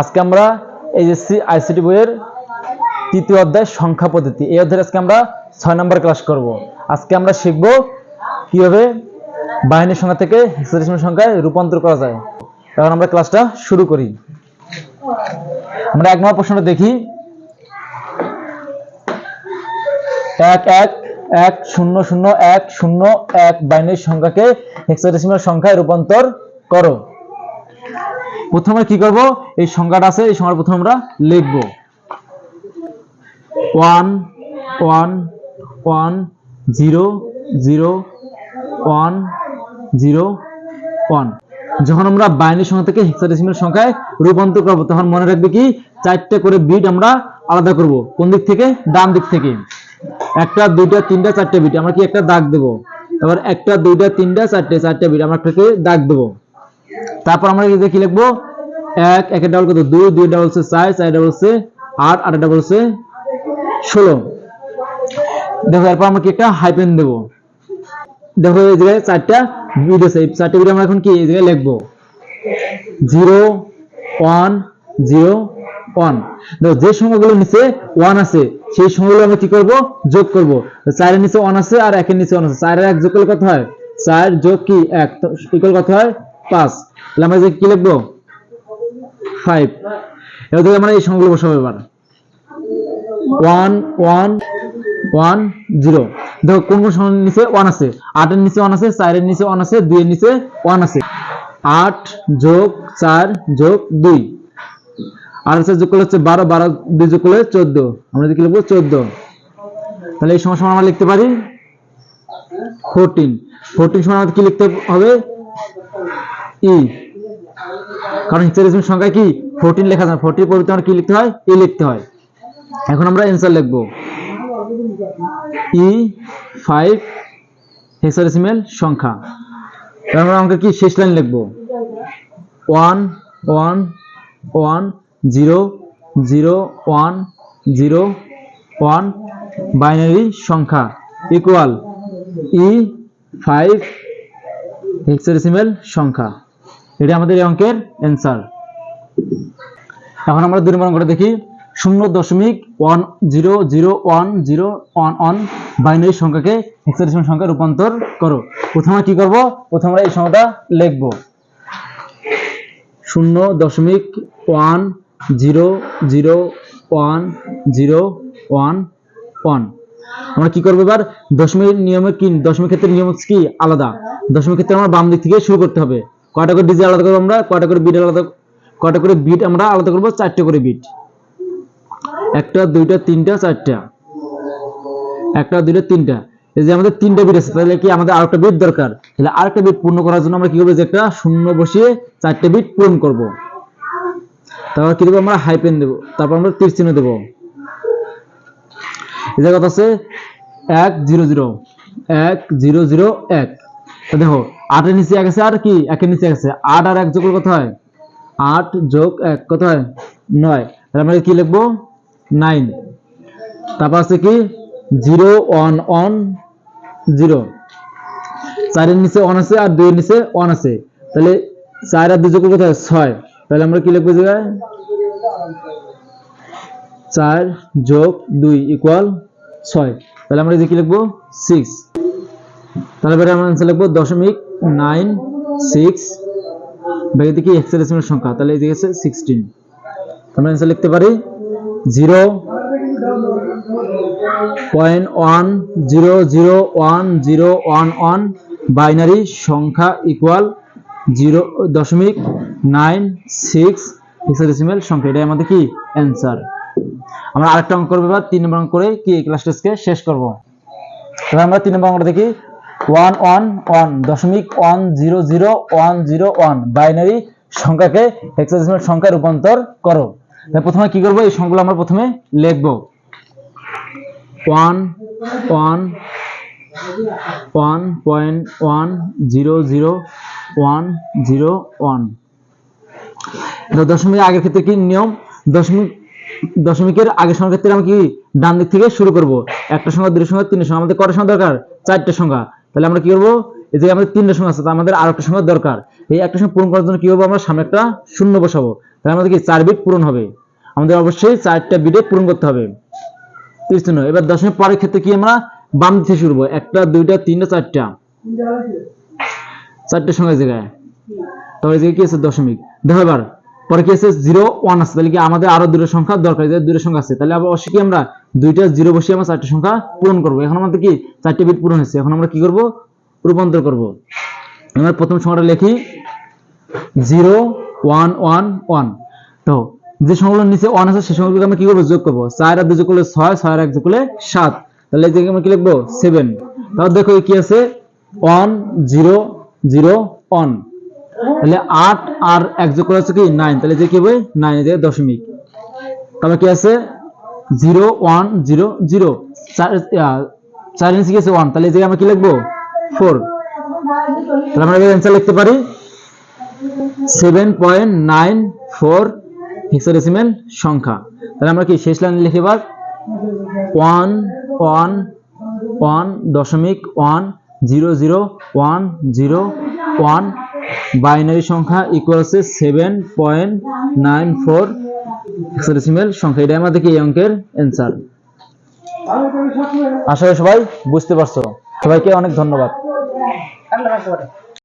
আজকে আমরা HSC ICT বইয়ের তৃতীয় অধ্যায় সংখ্যা পদ্ধতি, এই অধ্যায়ে আজকে আমরা ছয় নম্বর ক্লাস করব। আজকে আমরা শিখব কীভাবে বাহিনীর সংখ্যা থেকে হেক্সাডেসিমাল সংখ্যায় রূপান্তর করা যায়। এখন আমরা ক্লাসটা শুরু করি। আমরা এক নম্বর প্রশ্নটা দেখি। এক এক এক, শূন্য শূন্য, এক শূন্য, এক বাইনারি সংখ্যাকে হেক্সাডেসিমাল সংখ্যায় রূপান্তর করো। প্রথমে কি করব? এই সংখ্যাটা আছে, এই সংখ্যাটা প্রথমে আমরা লিখব। One one one, zero zero, one zero, one. যখন আমরা বাইনারি সংখ্যা থেকে হেক্সাডেসিমাল সংখ্যায় রূপান্তর করব, তখন মনে রাখবে কি? চারটে করে বিট আমরা আলাদা করব। কোন দিক থেকে? ডান দিক থেকে। একটা, দুইটা, তিনটা, চারটে বিট আমরা কি একটা দাগ দেব? তারপর একটা, দুইটা, তিনটা, চারটে চারটে বিট আমরা একটাকে দাগ দেব। তারপর আমরা যে কি লিখব? এক, একের ডাবল কত? দুই দুই ডাবল হচ্ছে চার চার ডাবল হচ্ছে আট আট ডাবল হচ্ছে ষোলো। দেখো, এরপর আমরা কি একটা হাইপেন দেবো। দেখো, এই জায়গায় চারটা আছে। এই চারটে বিট আমরা এখন কি? এই জায়গায় লিখব। জিরো ওয়ান জিরো ওয়ান দেখো, যে সংখ্যাগুলো নিচে ওয়ান আছে, সেই সংখ্যাগুলো আমরা কি করব? যোগ করব। চারের নিচে ওয়ান আছে আর একের নিচে ওয়ান আছে। চারের এক যোগ করলে কত হয়? চার যোগ কি? এক। ইকুয়াল কত হয়? পাঁচ। তাহলে আমরা যে কি লিখব? ফাইভ এবার থেকে আমরা এই সংখ্যাগুলো বসাবো এবার। ওয়ান ওয়ান ওয়ান জিরো দেখো, কোন কোন সংখ্যার নিচে ওয়ান আছে? আটের নিচে ওয়ান আছে, চারের নিচে ওয়ান আছে, দুইয়ের নিচে ওয়ান আছে। আট যোগ চার যোগ দুই। আর হচ্ছে যোগ করলে হচ্ছে বারো বারো দুই যোগ করলে চোদ্দ। আমরা কি লিখব? চোদ্দ। তাহলে এই সময় আমরা লিখতে পারি? ফোরটিন ফোরটিন সময় আমাদের কি লিখতে হবে? ই। কারণ হেক্সাডেসিমাল সংখ্যা কি? ফোরটিন লেখা যায় ফোরটির পরিবর্তে আমরা কি লিখতে হয়? ই লিখতে হয়। এখন আমরা অ্যান্সার লিখব। ই ফাইভ হেক্সাডেসিমাল সংখ্যা। আমরা আমাকে কি শেষ লাইন লিখব? One one one zero zero one zero one binary সংখ্যা। ইকুয়াল ই ফাইভ হেক্সাডেসিমাল সংখ্যা। এটা আমাদের এই অঙ্কের অ্যান্সার এখন আমরা দুই নম্বর অঙ্কটা দেখি। শূন্য দশমিক one zero zero one zero one one binary সংখ্যাকে হেক্সাডেসিমাল সংখ্যা রূপান্তর করো। প্রথমে কি করব? প্রথমে আমরা এই সংখ্যাটা লিখব। শূন্য দশমিক one zero zero one zero one one আমরা কি করব এবার? দশমিক নিয়মে কি দশমিক ক্ষেত্রে নিয়ম কি? আলাদা। দশমিক ক্ষেত্রে আমরা বাম দিক থেকে শুরু করতে হবে। কয়টা করে ডিজিট আলাদা করব আমরা? কয়টা করে বিট আলাদা কয়টা করে বিট আমরা আলাদা করব? চারটে করে বিট একটা, দুইটা, তিনটা, চারটা। একটা, দুইটা, তিনটা। এই যে আমাদের তিনটা বিট আছে, তাহলে কি আমাদের আরেকটা বিট দরকার? তাহলে আরেকটা বিট পূর্ণ করার জন্য আমরা কি করব? যে একটা শূন্য বসিয়ে চারটে বিট পূরণ করব। তারপর কি দেবো আমরা? হাইপেন দেবো। তারপর আমরা তীর চিহ্ন দেবো। এই জায়গা আছে, এক জিরো জিরো এক জিরো জিরো এক। দেখো, আটের নিচে এক আছে, আর কি? একের নিচে এক আছে। আট আর এক যোগ কত হয়? আট যোগ এক, কত হয়? নয়। তাহলে আমরা কি লিখব? নাইন। তারপর আছে কি? Zero, one one, zero. চারের নিচে ওয়ান আছে আর দুইয়ের নিচে ওয়ান আছে। তাহলে চার আর দুই যোগ কত হয়? ছয়। তাহলে আমরা কি লিখব জায়গায়? চার যোগ দুই ইকুয়াল ছয়। তাহলে আমরা যে কি লিখব? সিক্স তাহলে আমরা লিখব দশমিক নাইন সিক্স ব্যাগে দেখি হেক্সাডেসিমাল সংখ্যা, তাহলে এই হচ্ছে সিক্সটিন অ্যান্সার লিখতে পারি zero point one zero zero one zero one one binary সংখ্যা ইকুয়াল জিরো দশমিক নাইন সিক্স হেক্সাডেসিমাল সংখ্যা, এটাই আমাদের কি? অ্যান্সার আমরা আরেকটা অঙ্ক করব তিন নম্বর অঙ্ক করে কি ক্লাস টেস্টকে শেষ করব? এবার আমরা তিন নম্বর অঙ্কটা দেখি। ওয়ান ওয়ান ওয়ান দশমিক one zero zero one zero one binary সংখ্যাকে হেক্সাডেসিমাল সংখ্যায় রূপান্তর করো। প্রথমে কি করব? এই সংখ্যাগুলো আমরা প্রথমে লিখব। One one one point one zero zero one zero one. দশমিক আগের ক্ষেত্রে কি নিয়ম? দশমিক দশমিকের আগের সংখ্যার ক্ষেত্রে আমরা কি ডান দিক থেকে শুরু করব? একটা সংখ্যা, দুটো সংখ্যা, তিনটে সংখ্যা। আমাদের কটা সংখ্যা দরকার? চারটে সংখ্যা। তাহলে আমরা কি করব? এই যে আমাদের তিনটা সংখ্যা আছে আমাদের আর একটা সংখ্যা দরকার। এই একটা সংখ্যা পূরণ করার জন্য কি হবে আমরা সামনে একটা শূন্য বসাবো। তাহলে আমাদের কি চার বিট পূরণ হবে? আমাদের অবশ্যই চারটা বিটে পূরণ করতে হবে। তিরিশ এবার দশমিক পরের ক্ষেত্রে কি আমরা বাম দিকে শুরু করব? একটা, দুইটা, তিনটা, চারটা। চারটে সংখ্যা জায়গায়। তবে কি আছে? দশমিক। দেখো এবার পরে কি আছে? জিরো ওয়ান আছে। তাহলে কি আমাদের আরও দুটো সংখ্যা দরকার? দুটো সংখ্যা আছে। তাহলে আবার অবশ্যই কি আমরা দুইটা জিরো বসিয়ে আমরা চারটে সংখ্যা পূরণ করব। এখন আমাদের কি চারটে বিট পূরণ হয়েছে? এখন আমরা কি করব? রূপান্তর করব। আমরা প্রথম সংখ্যাটা লিখি। জিরো ওয়ান ওয়ান ওয়ান তো যে সংখ্যাগুলোর নিচে ওয়ান আছে সেই সংখ্যাগুলোকে আমরা কি করব? যোগ করব। চার আর দুই যোগ করলে ছয় ছয় আর এক যোগ করলে সাত। তাহলে এই জায়গায় আমরা কি লিখব? সেভেন তাহলে দেখো কি আছে? ওয়ান জিরো জিরো ওয়ান তাহলে আট আর এক যোগ করা হচ্ছে কি নাইন তাহলে যে কি হবে? নাইন এর দশমিক। তারপর কি আছে? জিরো ওয়ান জিরো জিরো চার নিচে কি আছে? ওয়ান তাহলে জায়গায় আমরা কি লিখব? ফোর তাহলে আমরা অ্যান্সার লিখতে পারি। Seven point nine four hexadecimal সংখ্যা। তাহলে আমরা কি শেষ লাইন লিখে এবার? ওয়ান ওয়ান ওয়ান দশমিক one zero zero one zero one binary সংখ্যা ইকুয়াল আছে seven point nine four hexadecimal সংখ্যা। এটাই আমাদের কি অঙ্কের অ্যান্সার আশা করি সবাই বুঝতে পারছ। সবাইকে অনেক ধন্যবাদ।